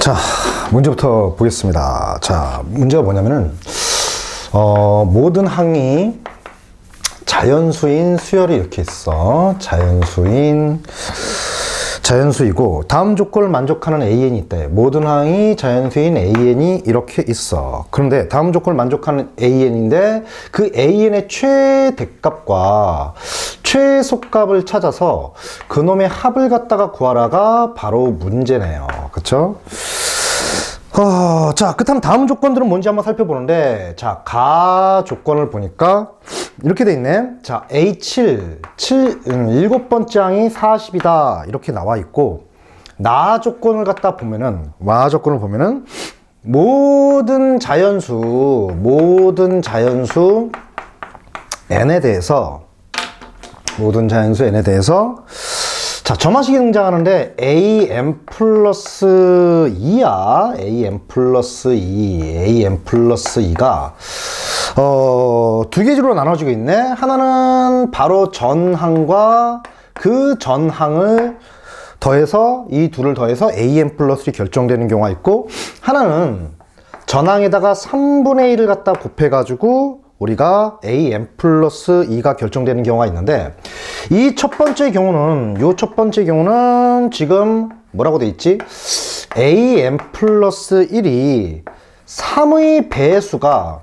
자, 문제부터 보겠습니다. 자, 문제가 뭐냐면은, 어, 모든 항이 자연수인 수열이 이렇게 있어. 자연수인, 자연수이고, 다음 조건을 만족하는 AN이 있대. 모든 항이 자연수인 AN이 이렇게 있어. 그런데 다음 조건을 만족하는 AN인데, 그 AN의 최대값과 최소값을 찾아서 그놈의 합을 갖다가 구하라가 바로 문제네요. 그쵸? 어, 자, 그렇다면 다음 조건들은 뭔지 한번 살펴보는데, 자, 가 조건을 보니까 이렇게 돼 있네. 자, A7, 7, 음, 일곱 번째 항이 40이다. 이렇게 나와 있고, 나 조건을 갖다 보면은, 와 조건을 보면은, 모든 자연수, 모든 자연수 n에 대해서, 모든 자연수 n에 대해서, 자, 점화식이 등장하는데 am 플러스 2야. am 플러스 2, am 플러스 2가 어, 두 개주로 나눠지고 있네. 하나는 바로 전항과 그 전항을 더해서 이 둘을 더해서 am 플러스 1이 결정되는 경우가 있고 하나는 전항에다가 3분의 1을 갖다 곱해가지고 우리가 am 플러스 2가 결정되는 경우가 있는데 이 첫 번째 경우는 요첫 번째 경우는 지금 뭐라고 돼 있지? am 플러스 1이 3의 배수가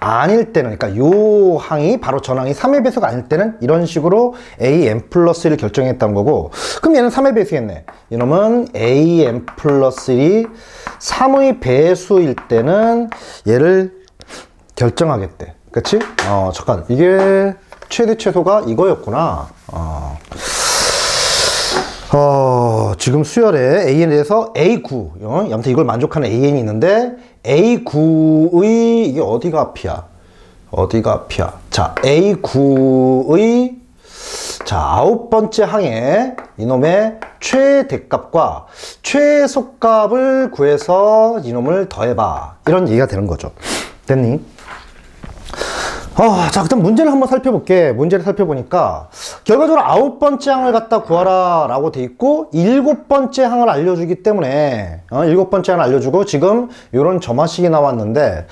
아닐 때는 그러니까 요 항이 바로 전항이 3의 배수가 아닐 때는 이런 식으로 am 플러스 1을 결정했다는 거고 그럼 얘는 3의 배수겠네 이놈은 am 플러스 1이 3의 배수일 때는 얘를 결정하겠대 그치? 어 잠깐 이게 최대 최소가 이거였구나 어. 어, 지금 수열에 AN에 대해서 A9, 어? 아무튼 이걸 만족하는 AN이 있는데, A9의, 이게 어디가 앞이야? 어디가 앞이야? 자, A9의, 자, 아홉 번째 항에 이놈의 최대값과 최소값을 구해서 이놈을 더해봐. 이런 얘기가 되는 거죠. 됐니? 아, 자, 그럼 문제를 한번 살펴볼게. 문제를 살펴보니까, 결과적으로 아홉 번째 항을 갖다 구하라 라고 돼 있고, 일곱 번째 항을 알려주기 때문에, 어, 일곱 번째 항을 알려주고, 지금 이런 점화식이 나왔는데,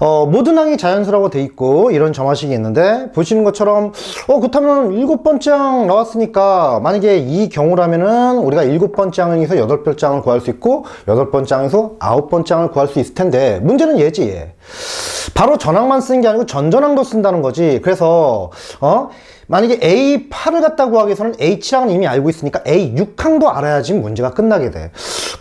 어, 모든 항이 자연수라고 돼 있고, 이런 점화식이 있는데, 보시는 것처럼, 어, 그렇다면 일곱 번째 항 나왔으니까, 만약에 이 경우라면은, 우리가 일곱 번째 항에서 여덟 번째 항을 구할 수 있고, 여덟 번째 항에서 아홉 번째 항을 구할 수 있을 텐데, 문제는 얘지, 얘. 바로 전항만 쓰는 게 아니고 전전항도 쓴다는 거지. 그래서 어 만약에 A8을 갖다 구하기 위해서는 H항은 이미 알고 있으니까 A6항도 알아야지 문제가 끝나게 돼.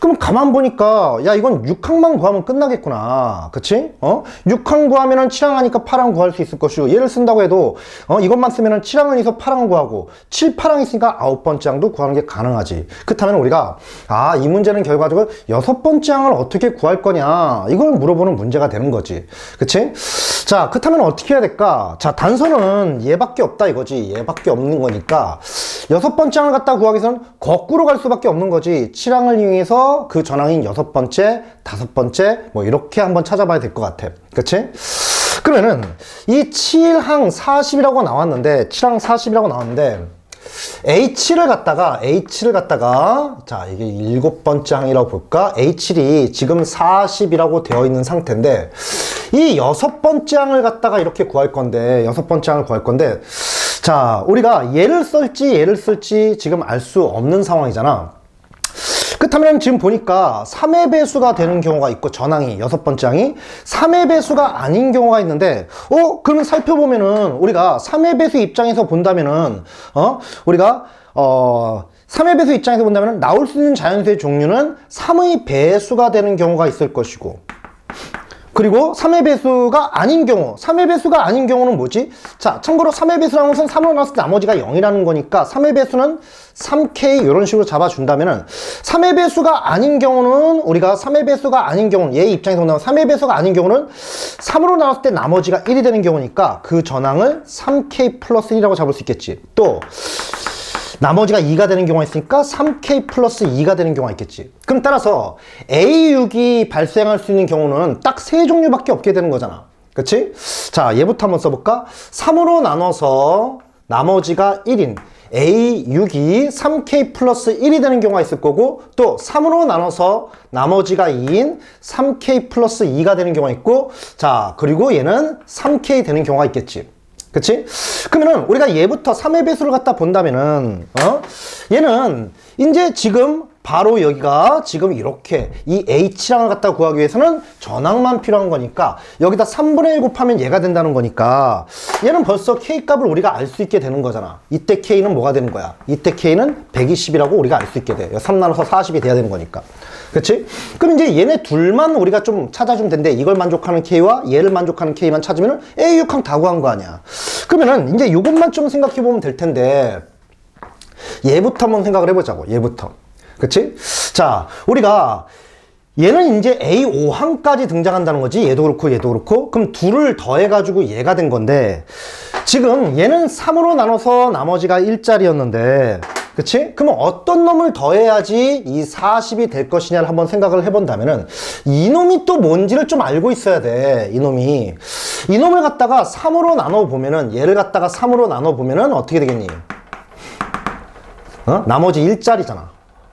그럼 가만 보니까 야 이건 6항만 구하면 끝나겠구나. 그치? 어? 6항 구하면은 7항 하니까 8항 구할 수 있을 것이고 얘를 쓴다고 해도 어 이것만 쓰면은 7항을 해서 8항 구하고 7, 8항 있으니까 아홉 번째 항도 구하는 게 가능하지. 그렇다면 우리가 아 이 문제는 결과적으로 여섯 번째 항을 어떻게 구할 거냐 이걸 물어보는 문제가 되는 거지. 그치? 자 그렇다면 어떻게 해야 될까? 자 단서는 얘밖에 없다 이거지. 얘밖에 없는 거니까 여섯 번째 항을 갖다 구하기 위해서는 거꾸로 갈 수밖에 없는 거지. 7항을 이용해서 그 전항인 여섯 번째 다섯 번째 뭐 이렇게 한번 찾아봐야 될 것 같아. 그치? 그러면은 이 7항 40이라고 나왔는데 7항 40이라고 나왔는데 H7을 갖다가 H7을 갖다가 자 이게 일곱 번째 항이라고 볼까? H7이 지금 40이라고 되어 있는 상태인데 이 여섯 번째 항을 갖다가 이렇게 구할 건데 여섯 번째 항을 구할 건데 자 우리가 얘를 쓸지 얘를 쓸지 지금 알 수 없는 상황이잖아. 그렇다면 지금 보니까 3의 배수가 되는 경우가 있고 전항이 여섯 번째 항이 3의 배수가 아닌 경우가 있는데 어? 그러면 살펴보면은 우리가 3의 배수 입장에서 본다면은 어? 우리가 어 3의 배수 입장에서 본다면은 나올 수 있는 자연수의 종류는 3의 배수가 되는 경우가 있을 것이고 그리고 3의 배수가 아닌 경우 3의 배수가 아닌 경우는 뭐지? 자 참고로 3의 배수라는 것은 3으로 나왔을 때 나머지가 0이라는 거니까 3의 배수는 3K 이런 식으로 잡아준다면 은 3의 배수가 아닌 경우는 우리가 3의 배수가 아닌 경우는 얘 입장에서 본다면 3의 배수가 아닌 경우는 3으로 나왔을 때 나머지가 1이 되는 경우니까 그 전항을 3K 플러스 1이라고 잡을 수 있겠지 또 나머지가 2가 되는 경우가 있으니까 3K 플러스 2가 되는 경우가 있겠지. 그럼 따라서 A6이 발생할 수 있는 경우는 딱 세 종류밖에 없게 되는 거잖아. 그치? 자, 얘부터 한번 써볼까? 3으로 나눠서 나머지가 1인 A6이 3K 플러스 1이 되는 경우가 있을 거고 또 3으로 나눠서 나머지가 2인 3K 플러스 2가 되는 경우가 있고 자 그리고 얘는 3K 되는 경우가 있겠지 그치? 그러면은 우리가 얘부터 3의 배수를 갖다 본다면은 어? 얘는 이제 지금 바로 여기가 지금 이렇게 이 H량을 갖다 구하기 위해서는 전항만 필요한 거니까 여기다 3분의 1 곱하면 얘가 된다는 거니까 얘는 벌써 K 값을 우리가 알 수 있게 되는 거잖아 이때 K는 뭐가 되는 거야? 이때 K는 120이라고 우리가 알 수 있게 돼3 나눠서 40이 돼야 되는 거니까 그치? 그럼 이제 얘네 둘만 우리가 좀 찾아주면 된대. 이걸 만족하는 K와 얘를 만족하는 K만 찾으면 A6항 다 구한 거 아니야. 그러면은 이제 이것만 좀 생각해 보면 될 텐데 얘부터 한번 생각을 해보자고 얘부터. 그치? 자 우리가 얘는 이제 A5항까지 등장한다는 거지. 얘도 그렇고 얘도 그렇고. 그럼 둘을 더해가지고 얘가 된 건데 지금 얘는 3으로 나눠서 나머지가 1짜리였는데 그치? 그러면 어떤 놈을 더해야지 이 40이 될 것이냐를 한번 생각을 해본다면은 이놈이 또 뭔지를 좀 알고 있어야 돼 이놈이 이놈을 갖다가 3으로 나눠 보면은 얘를 갖다가 3으로 나눠 보면은 어떻게 되겠니? 어? 나머지 1짜리잖아.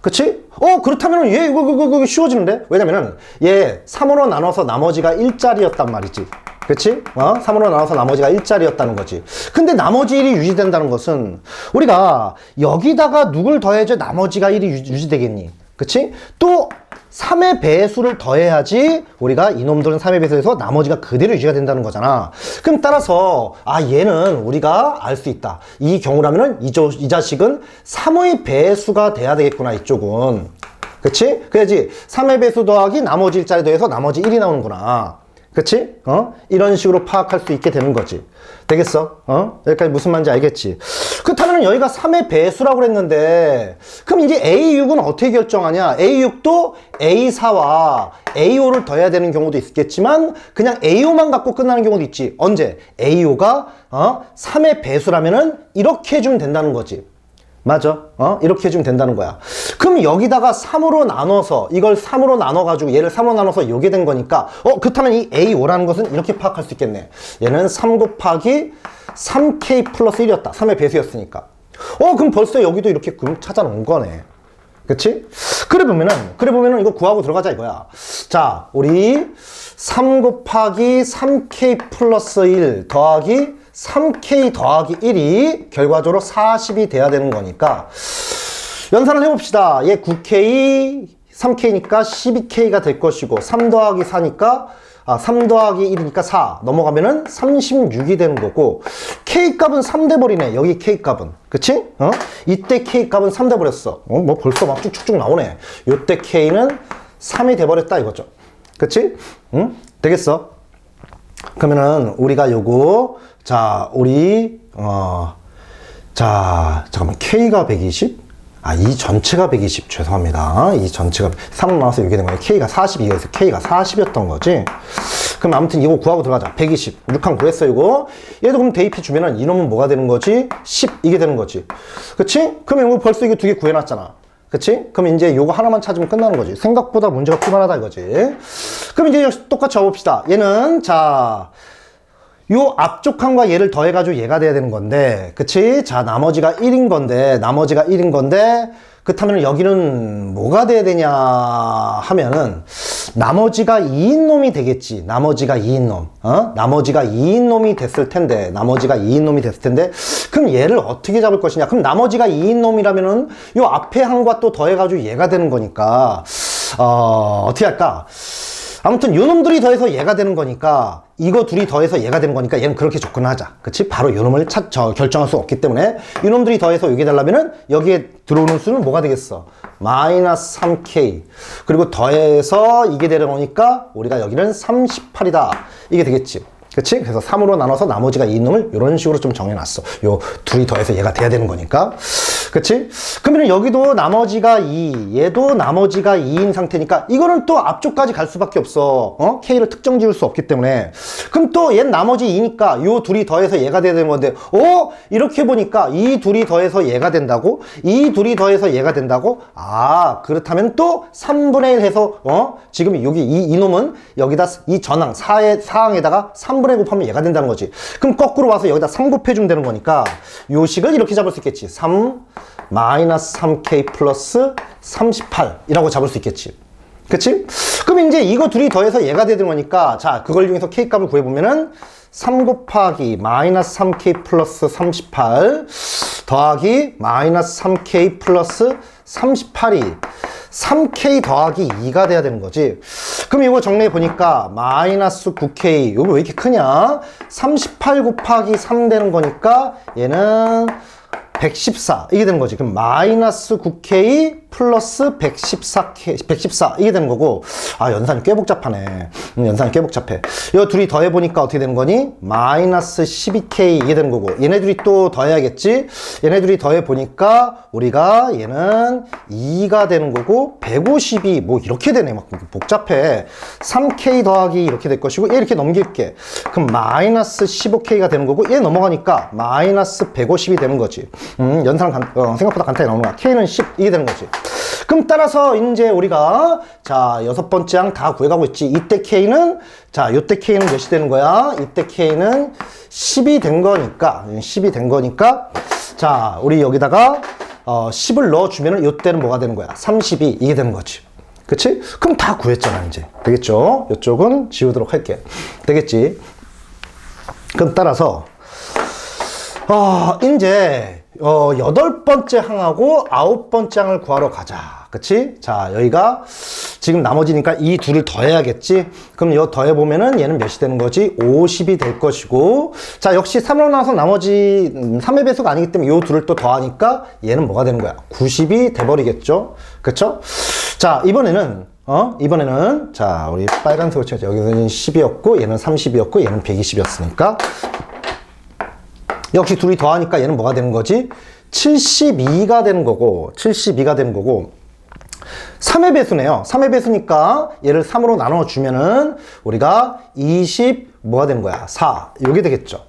그치? 어, 그렇다면 얘 이거, 이거, 이거 쉬워지는데? 왜냐면은 얘 3으로 나눠서 나머지가 1짜리였단 말이지. 그치? 어? 3으로 나눠서 나머지가 1짜리였다는 거지. 근데 나머지 1이 유지된다는 것은 우리가 여기다가 누굴 더해줘 나머지가 1이 유, 유지되겠니? 그치? 또 3의 배수를 더해야지 우리가 이놈들은 3의 배수에서 나머지가 그대로 유지가 된다는 거잖아. 그럼 따라서 아 얘는 우리가 알 수 있다. 이 경우라면은 이, 저, 이 자식은 3의 배수가 돼야 되겠구나 이쪽은. 그치? 그래야지 3의 배수 더하기 나머지 1짜리 더해서 나머지 1이 나오는구나. 그치? 어? 이런 식으로 파악할 수 있게 되는 거지. 되겠어? 어? 여기까지 무슨 말인지 알겠지? 그렇다면 여기가 3의 배수라고 그랬는데, 그럼 이제 A6은 어떻게 결정하냐? A6도 A4와 A5를 더해야 되는 경우도 있겠지만, 그냥 A5만 갖고 끝나는 경우도 있지. 언제? A5가, 어? 3의 배수라면은 이렇게 해주면 된다는 거지. 맞아. 어? 이렇게 해주면 된다는 거야. 그럼 여기다가 3으로 나눠서, 이걸 3으로 나눠가지고 얘를 3으로 나눠서 요게 된 거니까, 어, 그렇다면 이 A5라는 것은 이렇게 파악할 수 있겠네. 얘는 3 곱하기 3K 플러스 1이었다. 3의 배수였으니까. 어, 그럼 벌써 여기도 이렇게 찾아놓은 거네. 그치? 그래 보면은, 그래 보면은 이거 구하고 들어가자 이거야. 자, 우리 3 곱하기 3K 플러스 1 더하기 3K 더하기 1이 결과적으로 40이 돼야 되는 거니까 연산을 해봅시다. 얘 9K, 3K니까 12K가 될 것이고 3 더하기 4니까 아, 3 더하기 1이니까 4 넘어가면은 36이 되는 거고 K 값은 3 돼버리네 여기 K 값은 그치? 어? 이때 K 값은 3 돼버렸어 어? 뭐 벌써 막 쭉쭉쭉 나오네 요때 K는 3이 돼버렸다 이거죠 그치? 응? 되겠어? 그러면은 우리가 요거 자 우리 어 자 잠깐만. K가 120? 아 이 전체가 120 죄송합니다. 이 전체가 3 나와서 이렇게 된 거예요 K가 42에서 K가 40이었던 거지? 그럼 아무튼 이거 구하고 들어가자. 120 6항 구했어 이거. 얘도 그럼 대입해 주면은 이놈은 뭐가 되는 거지? 10 이게 되는 거지. 그치? 그러면 이거 벌써 이거 두개 구해놨잖아 그치? 그럼 이제 요거 하나만 찾으면 끝나는 거지. 생각보다 문제가 풀만하다 이거지. 그럼 이제 똑같이 적어봅시다. 얘는, 자, 요 앞쪽 항과 얘를 더해가지고 얘가 돼야 되는 건데, 그치? 자, 나머지가 1인 건데, 나머지가 1인 건데, 그렇다면 여기는 뭐가 돼야 되냐 하면은, 나머지가 2인 놈이 되겠지. 나머지가 2인 놈. 어? 나머지가 2인 놈이 됐을 텐데, 나머지가 2인 놈이 됐을 텐데, 그럼 얘를 어떻게 잡을 것이냐? 그럼 나머지가 2인 놈이라면은, 요 앞에 항과 또 더해가지고 얘가 되는 거니까, 어, 어떻게 할까? 아무튼 요 놈들이 더해서 얘가 되는 거니까 이거 둘이 더해서 얘가 되는 거니까 얘는 그렇게 접근하자. 그치? 바로 요 놈을 찾, 저, 결정할 수 없기 때문에 이 놈들이 더해서 여기 되려면은 여기에 들어오는 수는 뭐가 되겠어? 마이너스 3K. 그리고 더해서 이게 되는 거니까 우리가 여기는 38이다. 이게 되겠지. 그치? 그래서 3으로 나눠서 나머지가 이 놈을 이런 식으로 좀 정해놨어. 요 둘이 더해서 얘가 돼야 되는 거니까. 그치? 그러면 여기도 나머지가 2, 얘도 나머지가 2인 상태니까 이거는 또 앞쪽까지 갈 수밖에 없어. 어? K를 특정 지을 수 없기 때문에. 그럼 또 얘는 나머지 2니까 요 둘이 더해서 얘가 돼야 되는 건데, 어? 이렇게 보니까 이 둘이 더해서 얘가 된다고? 이 둘이 더해서 얘가 된다고? 아, 그렇다면 또 3분의 1 해서, 어? 지금 여기 이, 이놈은 여기다 이 전항, 4의, 사항에다가 3분의 1 곱하면 얘가 된다는 거지. 그럼 거꾸로 와서 여기다 3 곱해주면 되는 거니까 요 식을 이렇게 잡을 수 있겠지. 3 마이너스 3k 플러스 38이라고 잡을 수 있겠지. 그치? 그럼 이제 이거 둘이 더해서 얘가 되는 거니까 자 그걸 이용해서 k 값을 구해보면은 3 곱하기 마이너스 3k 플러스 38 더하기 마이너스 3k 플러스 38이 3k 더하기 2가 돼야 되는 거지. 그럼 이거 정리해 보니까 마이너스 9k 이거 왜 이렇게 크냐? 38 곱하기 3 되는 거니까 얘는 114 이게 되는 거지. 그럼 마이너스 9K 플러스 114K 114 이게 되는 거고 아 연산이 꽤 복잡하네. 음, 연산이 꽤 복잡해. 이거 둘이 더해 보니까 어떻게 되는 거니? 마이너스 12K 이게 되는 거고 얘네들이 또 더해야겠지. 얘네들이 더해 보니까 우리가 얘는 2가 되는 거고 152 뭐 이렇게 되네. 막 복잡해. 3K 더하기 이렇게 될 것이고 얘 이렇게 넘길게. 그럼 마이너스 15K가 되는 거고 얘 넘어가니까 마이너스 150이 되는 거지. 음, 연산 간, 어, 생각보다 간단히 나오는 거야. K는 10 이게 되는 거지. 그럼 따라서 이제 우리가 자 여섯 번째 항 다 구해가고 있지. 이때 K는 자 요때 K는 몇이 되는 거야? 이때 K는 10이 된 거니까 10이 된 거니까 자 우리 여기다가 어, 10을 넣어주면은 요때는 뭐가 되는 거야? 32 이게 되는 거지. 그치? 그럼 다 구했잖아 이제 되겠죠? 이쪽은 지우도록 할게. 되겠지? 그럼 따라서 어, 이제, 어, 여덟 번째 항하고 아홉 번째 항을 구하러 가자. 그치? 자, 여기가 지금 나머지니까 이 둘을 더해야겠지? 그럼 이거 더해보면은 얘는 몇이 되는 거지? 50이 될 것이고. 자, 역시 3으로 나와서 나머지 음, 3의 배수가 아니기 때문에 이 둘을 또 더하니까 얘는 뭐가 되는 거야? 90이 돼버리겠죠? 그쵸? 자, 이번에는 어? 이번에는, 자, 우리 빨간색으로 쳐. 여기는 10이었고, 얘는 30이었고, 얘는 120이었으니까. 역시 둘이 더하니까 얘는 뭐가 되는 거지? 72가 되는 거고 72가 되는 거고 3의 배수네요. 3의 배수니까 얘를 3으로 나눠 주면은 우리가 20 뭐가 되는 거야? 4. 요게 되겠죠.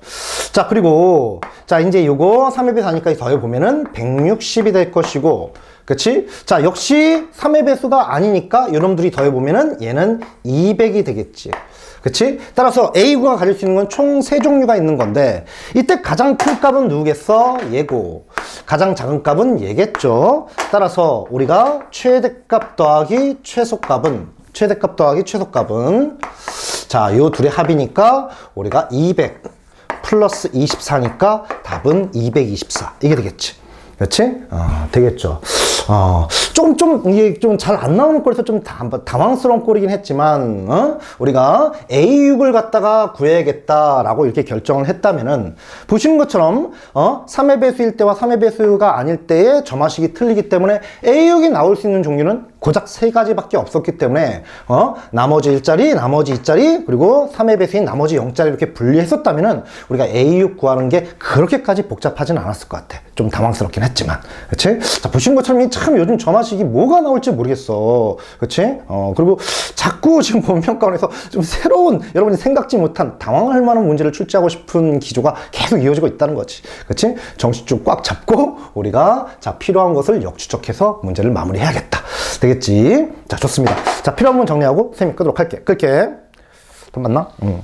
자, 그리고 자, 이제 요거 3의 배수 하니까 더해 보면은 160이 될 것이고 그치? 자, 역시 3의 배수가 아니니까 요놈들이 더해 보면은 얘는 200이 되겠지. 그치? 따라서 A구가 가질 수 있는 건 총 세 종류가 있는 건데 이때 가장 큰 값은 누구겠어? 얘고 가장 작은 값은 얘겠죠 따라서 우리가 최대값 더하기 최소값은 최대값 더하기 최소값은 자, 요 둘의 합이니까 우리가 200 플러스 24니까 답은 224 이게 되겠지 그렇지? 어, 되겠죠. 어, 좀, 좀, 이게 좀 잘 안 나오는 꼴에서 좀 당, 당황스러운 꼴이긴 했지만, 어? 우리가 A6을 갖다가 구해야겠다라고 이렇게 결정을 했다면은, 보시는 것처럼, 어? 3의 배수일 때와 3의 배수가 아닐 때의 점화식이 틀리기 때문에 A6이 나올 수 있는 종류는 고작 세 가지밖에 없었기 때문에, 어? 나머지 1자리, 나머지 2자리, 그리고 3의 배수인 나머지 0자리 이렇게 분리했었다면은, 우리가 A6 구하는 게 그렇게까지 복잡하진 않았을 것 같아. 좀 당황스럽긴 했지만. 그치? 자, 보신 것처럼 이참 요즘 점화식이 뭐가 나올지 모르겠어. 그치? 어, 그리고 자꾸 지금 본평가원에서 좀 새로운 여러분이 생각지 못한 당황할 만한 문제를 출제하고 싶은 기조가 계속 이어지고 있다는 거지. 그치? 정신 좀 꽉 잡고 우리가 자, 필요한 것을 역추적해서 문제를 마무리해야겠다. 되겠지? 자, 좋습니다. 자, 필요한 부분 정리하고 쌤이 끄도록 할게. 끌게. 돈 맞나? 응.